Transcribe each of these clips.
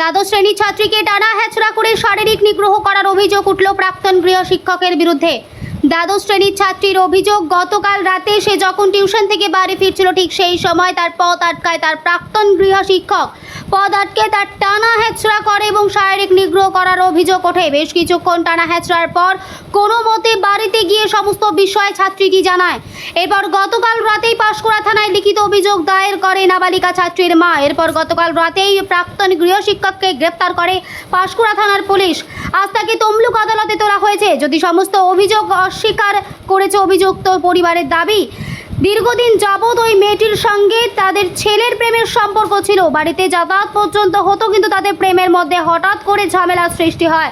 দ্বাদশ শ্রেণির ছাত্রীকে টানা হেঁচড়া করে শারীরিক নিগ্রহ করার অভিযোগ উঠল প্রাক্তন গৃহ শিক্ষকের বিরুদ্ধে। দ্বাদশ শ্রেণির ছাত্রীর অভিযোগ, গতকাল রাতে সে যখন টিউশন থেকে বাড়ি ফিরছিল, ঠিক সেই সময় তার পথ আটকায় তার প্রাক্তন গৃহ শিক্ষক পদ আটকে তার টানা হেঁচড়া করে এবং শারীরিক নিগ্রহ করার অভিযোগ ওঠে। বেশ কিছুক্ষণ টানা হেঁচড়ার পর কোনো মতে বাড়িতে গিয়ে সমস্ত বিষয় ছাত্রীটি জানায়। এরপর গতকাল রাতেই পাশকুড়া থানায় লিখিত অভিযোগ দায়ের করে নাবালিকা ছাত্রীর মা। এরপর গতকাল রাতেই প্রাক্তন গৃহ শিক্ষককে গ্রেপ্তার করে পাশকুড়া থানার পুলিশ। আজ তাকে তোলা হয়েছে যদি সমস্ত অভিযোগ অস্বীকার করেছে অভিযুক্ত পরিবারের দাবি, দীর্ঘদিন যাবৎ ওই মেয়েটির সঙ্গে তাদের ছেলের প্রেমের সম্পর্ক ছিল। বাড়িতে যাতায়াত পর্যন্ত হতো, কিন্তু তাদের প্রেমের মধ্যে হঠাৎ করে ঝামেলার সৃষ্টি হয়।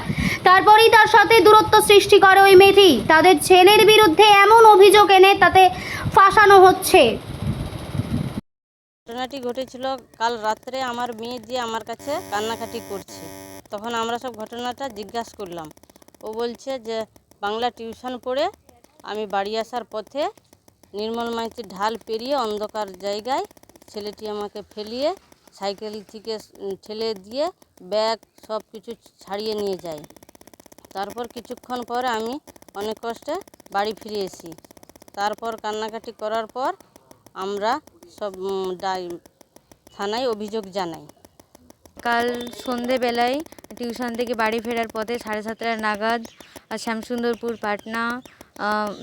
তারপরেই তার সাথে দূরত্ব সৃষ্টি করে ওই মেয়েটি। তাদের ছেলের বিরুদ্ধে এমন অভিযোগ এনে তাতে ফাঁসানো হচ্ছে। ঘটনাটি ঘটেছিল কাল রাত্রে। আমার মেয়ে যে আমার কাছে কান্নাকাটি করছে, তখন আমরা সব ঘটনাটা জিজ্ঞাসা করলাম। ও বলছে যে, বাংলা টিউশন পড়ে আমি বাড়ি আসার পথে নির্মল মাইতির ঢাল পেরিয়ে অন্ধকার জায়গায় ছেলেটি আমাকে ফেলিয়ে সাইকেল থেকে ঠেলে দিয়ে ব্যাগ সব কিছু ছাড়িয়ে নিয়ে যায়। তারপর কিছুক্ষণ পরে আমি অনেক কষ্টে বাড়ি ফিরে এসি তারপর কান্নাকাটি করার পর আমরা সব থানায় অভিযোগ জানাই। কাল সন্ধেবেলায় টিউশন থেকে বাড়ি ফেরার পথে সাড়ে সাতটা নাগাদ শ্যামসুন্দরপুর পাটনা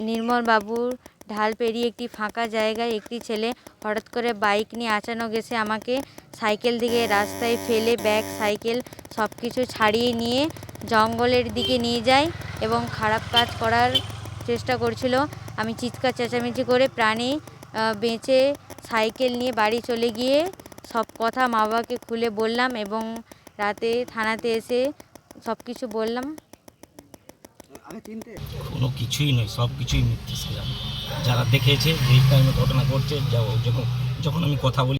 নির্মল বাবুর ঢাল পেরিয়ে একটি ফাঁকা জায়গায় একটি ছেলে হঠাৎ করে বাইক নিয়ে আচানক এসে আমাকে সাইকেল দিকে রাস্তায় ফেলে ব্যাগ, সাইকেল সব কিছু ছাড়িয়ে নিয়ে জঙ্গলের দিকে নিয়ে যায় এবং খারাপ কাজ করার চেষ্টা করছিল। আমি চিৎকার চেঁচামেচি করে প্রাণে বেঁচে সাইকেল নিয়ে বাড়ি চলে গিয়ে সব কথা মা বাবাকে খুলে বললাম এবং রাতে থানাতে এসে সব কিছু বললাম। কোনো কিছুই নয় সব কিছুই মিথ্যে সাজা যারা দেখেছে যেই টাইমে ঘটনা ঘটছে যখন যখন আমি কথা বলি